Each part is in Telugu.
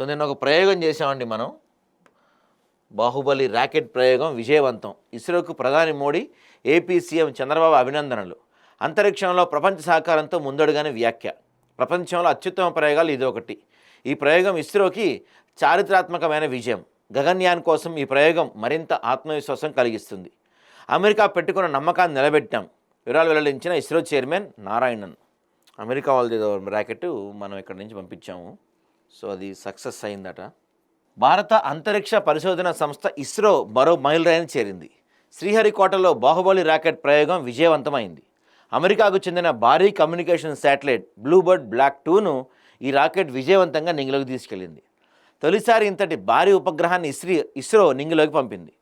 సో నేను ఒక ప్రయోగం చేసామండి మనం. బాహుబలి ర్యాకెట్ ప్రయోగం విజయవంతం. ఇస్రోకు ప్రధాని మోడీ ఏపీ సీఎం చంద్రబాబు అభినందనలు. అంతరిక్షంలో ప్రపంచ సహకారంతో ముందడుగానే వ్యాఖ్య. ప్రపంచంలో అత్యుత్తమ ప్రయోగాలు ఇది ఒకటి ఈ ప్రయోగం ఇస్రోకి చారిత్రాత్మకమైన విజయం. గగన్యాన్ కోసం ఈ ప్రయోగం మరింత ఆత్మవిశ్వాసం కలిగిస్తుంది. అమెరికా పెట్టుకున్న నమ్మకాన్ని నిలబెట్టాం. వివరాలు వెల్లడించిన ఇస్రో చైర్మన్ నారాయణన్. అమెరికా వాళ్ళది ర్యాకెట్ మనం ఇక్కడ నుంచి పంపించాము. సో అది సక్సెస్ అయిందట. భారత అంతరిక్ష పరిశోధన సంస్థ ఇస్రో మరో మైలురాయిని చేరింది. శ్రీహరికోటలో బాహుబలి రాకెట్ ప్రయోగం విజయవంతమైంది. అమెరికాకు చెందిన భారీ కమ్యూనికేషన్ శాటిలైట్ బ్లూబర్డ్ బ్లాక్ టూను ఈ రాకెట్ విజయవంతంగా నింగిలోకి తీసుకెళ్ళింది. తొలిసారి ఇంతటి భారీ ఉపగ్రహాన్ని ఇస్రీ ఇస్రో నింగిలోకి పంపింది.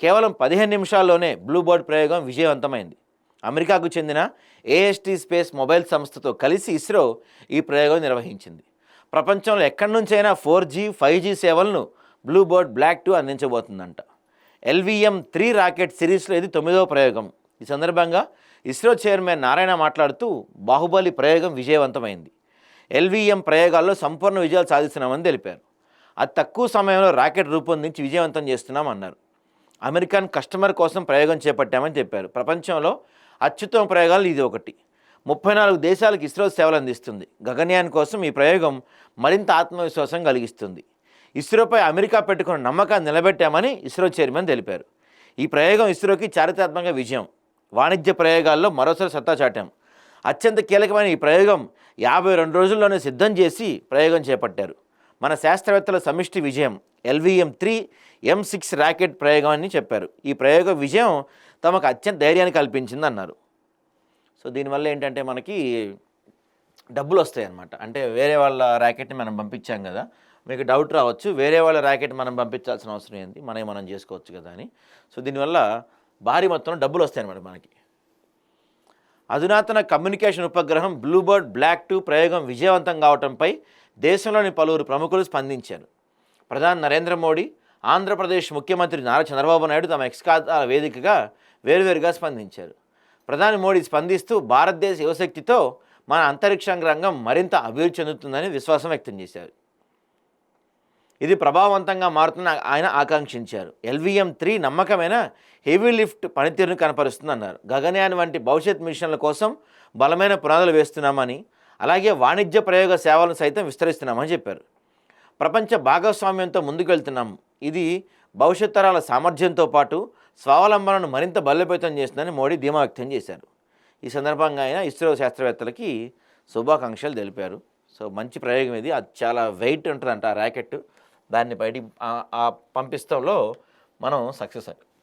కేవలం పదిహేను నిమిషాల్లోనే బ్లూబర్డ్ ప్రయోగం విజయవంతమైంది. అమెరికాకు చెందిన ఏఎస్టీ స్పేస్ మొబైల్ సంస్థతో కలిసి ఇస్రో ఈ ప్రయోగం నిర్వహించింది. ప్రపంచంలో ఎక్కడి నుంచైనా ఫోర్ జీ ఫైవ్ జీ సేవలను బ్లూబర్డ్ బ్లాక్ టూ అందించబోతుందంట. ఎల్విఎం త్రీ రాకెట్ సిరీస్లో ఇది తొమ్మిదవ ప్రయోగం. ఈ సందర్భంగా ఇస్రో చైర్మన్ నారాయణ మాట్లాడుతూ బాహుబలి ప్రయోగం విజయవంతమైంది. ఎల్విఎం ప్రయోగాల్లో సంపూర్ణ విజయాలు సాధిస్తున్నామని తెలిపారు. అతి తక్కువ సమయంలో రాకెట్ రూపొందించి విజయవంతం చేస్తున్నామన్నారు అమెరికన్ కస్టమర్ కోసం ప్రయోగం చేపట్టామని చెప్పారు. ప్రపంచంలో అత్యుత్తమ ప్రయోగాలు ఇది ఒకటి. ముప్పై నాలుగు దేశాలకు ఇస్రో సేవలు అందిస్తుంది. గగన్యాన్ కోసం ఈ ప్రయోగం మరింత ఆత్మవిశ్వాసం కలిగిస్తుంది. ఇస్రోపై అమెరికా పెట్టుకున్న నమ్మకాన్ని నిలబెట్టామని ఇస్రో చైర్మన్ తెలిపారు. ఈ ప్రయోగం ఇస్రోకి చారిత్రాత్మక విజయం. వాణిజ్య ప్రయోగాల్లో మరోసారి సత్తా చాటాం. అత్యంత కీలకమైన ఈ ప్రయోగం యాభై రెండు రోజుల్లోనే సిద్ధం చేసి ప్రయోగం చేపట్టారు. మన శాస్త్రవేత్తల సమిష్టి విజయం LVM three M six rocket ప్రయోగం అని చెప్పారు. ఈ ప్రయోగ విజయం తమకు అత్యంత ధైర్యాన్ని కల్పించిందన్నారు. సో దీనివల్ల ఏంటంటే మనకి డబ్బులు వస్తాయి అనమాట అంటే వేరే వాళ్ళ ర్యాకెట్ని మనం పంపించాం కదా మీకు డౌట్ రావచ్చు వేరే వాళ్ళ ర్యాకెట్ మనం పంపించాల్సిన అవసరం ఏంటి మనం మనం చేసుకోవచ్చు కదా అని. సో దీనివల్ల భారీ మొత్తంలో డబ్బులు వస్తాయి అనమాట మనకి. అధునాతన కమ్యూనికేషన్ ఉపగ్రహం బ్లూబర్డ్ బ్లాక్ టూ ప్రయోగం విజయవంతం కావడంపై దేశంలోని పలువురు ప్రముఖులు స్పందించారు. ప్రధాని నరేంద్ర మోడీ ఆంధ్రప్రదేశ్ ముఖ్యమంత్రి నారా చంద్రబాబు నాయుడు తమ ఎక్స్ ఖాతాల వేదికగా వేరువేరుగా స్పందించారు. ప్రధాని మోడీ స్పందిస్తూ భారతదేశ యువశక్తితో మన అంతరిక్ష రంగం మరింత అభివృద్ధి చెందుతుందని విశ్వాసం వ్యక్తం చేశారు. ఇది ప్రభావవంతంగా మారుతున్న ఆయన ఆకాంక్షించారు. ఎల్విఎం త్రీ నమ్మకమైన హెవీ లిఫ్ట్ పనితీరును కనపరుస్తుందన్నారు. గగనయాన్ వంటి భవిష్యత్ మిషన్ల కోసం బలమైన పునాదులు వేస్తున్నామని అలాగే వాణిజ్య ప్రయోగ సేవలను సైతం విస్తరిస్తున్నామని చెప్పారు. ప్రపంచ భాగస్వామ్యంతో ముందుకెళ్తున్నాం. ఇది భవిష్యత్ తరాల సామర్థ్యంతో పాటు స్వావలంబనను మరింత బలోపేతం చేస్తుందని మోడీ ధీమా వ్యక్తం చేశారు. ఈ సందర్భంగా ఆయన ఇస్రో శాస్త్రవేత్తలకి శుభాకాంక్షలు తెలిపారు. సో మంచి ప్రయోగం ఇది. అది చాలా వెయిట్ ఉంటుందంట ఆ ర్యాకెట్ దాన్ని బయటికి ఆ- పంపిస్తంలో మనం సక్సెస్ అయ్యాం.